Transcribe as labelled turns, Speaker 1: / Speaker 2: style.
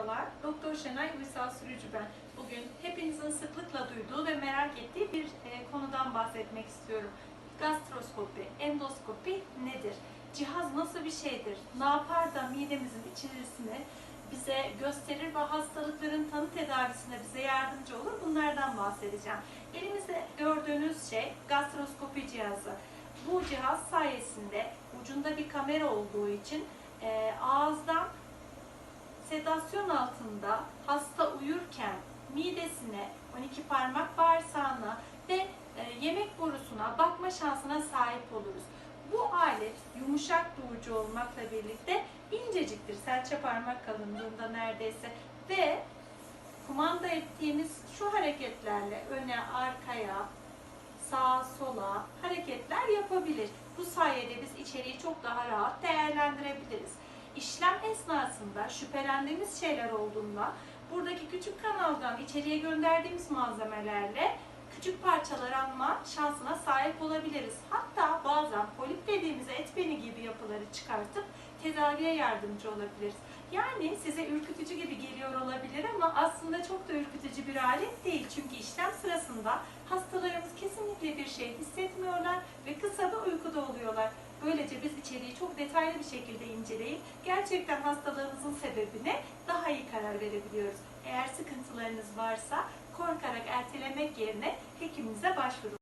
Speaker 1: Merhabalar, Doktor Şenay Uysal Sürücü ben. Bugün hepinizin sıklıkla duyduğu ve merak ettiği bir e, konudan bahsetmek istiyorum. Gastroskopi, endoskopi nedir? Cihaz nasıl bir şeydir? Ne yapar da midemizin içerisini bize gösterir ve hastalıkların tanı tedavisine bize yardımcı olur? Bunlardan bahsedeceğim. Elimizde gördüğünüz şey gastroskopi cihazı. Bu cihaz sayesinde ucunda bir kamera olduğu için e, ağızdan sedasyon altında hasta uyurken midesine, 12 parmak bağırsağına ve e, yemek borusuna bakma şansına sahip oluruz. Bu alet yumuşak durucu olmakla birlikte inceciktir. Serçe parmak kalınlığında neredeyse ve kumanda ettiğimiz şu hareketlerle öne, arkaya, sağa, sola hareketler yapabilir. Bu sayede biz içeriği çok daha rahat değerlendirebiliriz. İşlem esnasında şüphelendiğimiz şeyler olduğunda buradaki küçük kanaldan içeriye gönderdiğimiz malzemelerle küçük parçalar alma şansına sahip olabiliriz. Hatta bazen polip dediğimiz et beni gibi yapıları çıkartıp tedaviye yardımcı olabiliriz. Yani size ürkütücü gibi geliyor olabilir ama aslında çok da ürkütücü bir alet değil. Çünkü işlem sırasında hastalarımız kesinlikle bir şey hissetmiyorlar ve kısa da uykuda oluyorlar. Çok detaylı bir şekilde inceleyip gerçekten hastalığınızın sebebine daha iyi karar verebiliyoruz. Eğer sıkıntılarınız varsa korkarak ertelemek yerine hekiminize başvurun.